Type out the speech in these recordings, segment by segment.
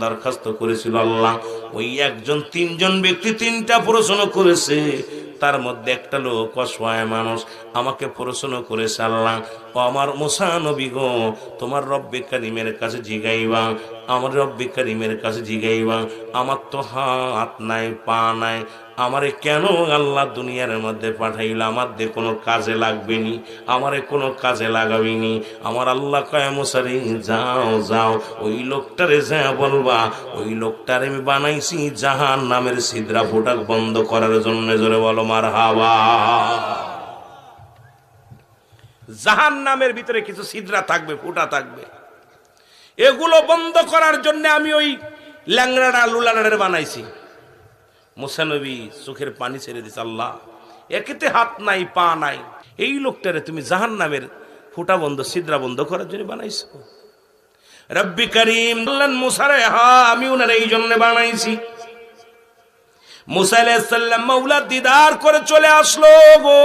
দরখাস্ত করেছিল আল্লাহ। ওই একজন, তিনজন ব্যক্তি তিনটা করেছে। তার মধ্যে একটা লোক অসহায় মানুষ, আমাকে প্রশ্ন করেছে আল্লাহ আমার মুসা নবী গো, তোমার রব্বে কারিমের কাছে জিগাইবা, আমার রব্বে কারিমের কাছে জিগাইবা, আমার তো হাত নাই, পা নাই, আমারে কেন আল্লাহ দুনিয়ার মধ্যে পাঠাইল? আমার দিয়ে কোনো কাজে লাগবে নি আমারে কোনো কাজে লাগাবিনি। আমার আল্লাহ কয় যাও যাও, ওই লোকটারে যা বলবা, ওই লোকটারে আমি বানাইছি জাহান নামের সিদ্রা ফোটাক বন্ধ করার জন্য, জোরে বলো মার হাওয়া জাহান নামের ভিতরে কিছু সিদ্রা থাকবে, ফুটা থাকবে। এগুলো বন্ধ করার জন্য আমি ওই ল্যাংড়াটা লুলানারে বানাইছি। মুসানবী চোখের পানি ছেড়ে দিছে, আল্লাহ, একেতে হাত নাই, পা নাই। এই লোকটারে তুমি জাহান নামের ফুটা বন্ধ সিদ্রা বন্ধ করার জন্য বানাইছো। রব্বি করিম বললেন মুসারে হা, আমি ওনার এই জন্য বানাইছি। মুসা মৌলা দিদার করে চলে আসলো গো।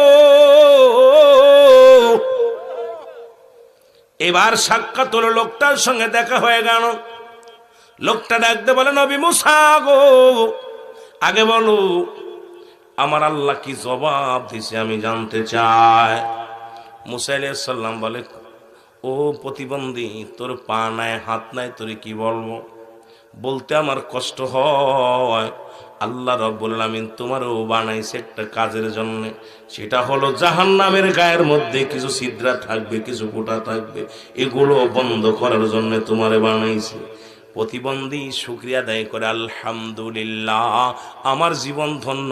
এবার সাক্ষাৎ হলো লোকটার সঙ্গে দেখা হয়ে গেল। লোকটা ডাকতে বলে, নবী মুসা গো, আগে বলো, আমার আল্লাহ কি জবাব দিছে আমি জানতে চাই? মুসাইসাল্লাম বলে, ও প্রতিবন্ধী, তোর পা নাই, হাত নাই, তোরে কি বলব? বলতে আমার কষ্ট হয় আল্লাহ রব্বুল আমিন তোমারও বানাইছে একটা কাজের জন্য। সেটা হলো জাহান নামের গায়ের মধ্যে কিছু ছিদ্রা থাকবে, কিছু ফোঁটা থাকবে। এগুলো বন্ধ করার জন্য তোমারে বানাইছে। প্রতিবন্ধী শুক্রিয়া দায় করে, আলহামদুলিল্লাহ, আমার জীবন ধন্য।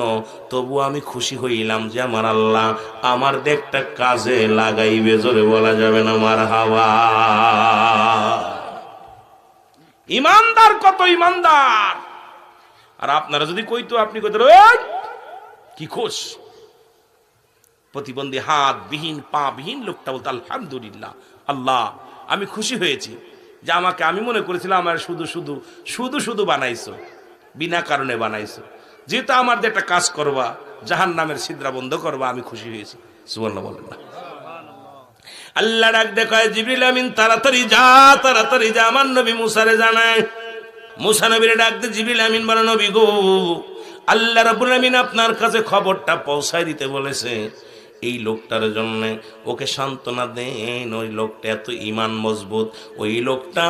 তবু আমি খুশি হইলাম যে আমার আল্লাহ আমার দেখটা কাজে লাগাইবে, জোরে বলা যাবে না আমার হাওয়া ইমানদার কত ইমানদার! আর আপনারা যদি কইতো আপনি কইতেন "ওই, কি খোশ। প্রতিবন্ধী হাত বিহীন পা বিহীন লোকটা বলতো আলহামদুলিল্লাহ আল্লাহ আমি খুশি হয়েছি যে আমাকে আমি মনে করেছিলাম আমার শুধু শুধু শুধু শুধু বানাইছো বিনা কারণে বানাইছো। যেহেতু আমার যে একটা কাজ করবা জাহান নামের সিদ্রা বন্ধ করবা আমি খুশি হয়েছি। সুবর্ণ বলেন না। আল্লাহ ডাক দেখায় জিবরিল আমিন তাড়াতাড়ি যা তাড়াতাড়ি যা। আমার নবী মুসারে জানায় মুসা নবীর ডাক দে জিবরিল আমিন বলে, নবী গো, আল্লাহ রাব্বুল আমিন আপনার কাছে খবরটা পৌঁছায় দিতে বলেছে। এই লোকটার জন্য ওকে সান্ত্বনা দেন, ওই লোকটা এত ইমান মজবুত, ওই লোকটা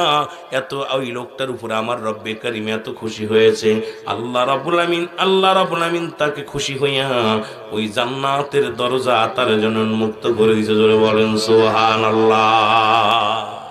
এত, ওই লোকটার উপরে আমার রব্বে কারিম এত খুশি হয়েছে। আল্লাহ রাবুল আমিন, আল্লাহ রাবুল আমিন তাকে খুশি হইয়া ওই জান্নাতের দরজা তার জন্য উন্মুক্ত করে জোরে বলেন সোহান আল্লাহ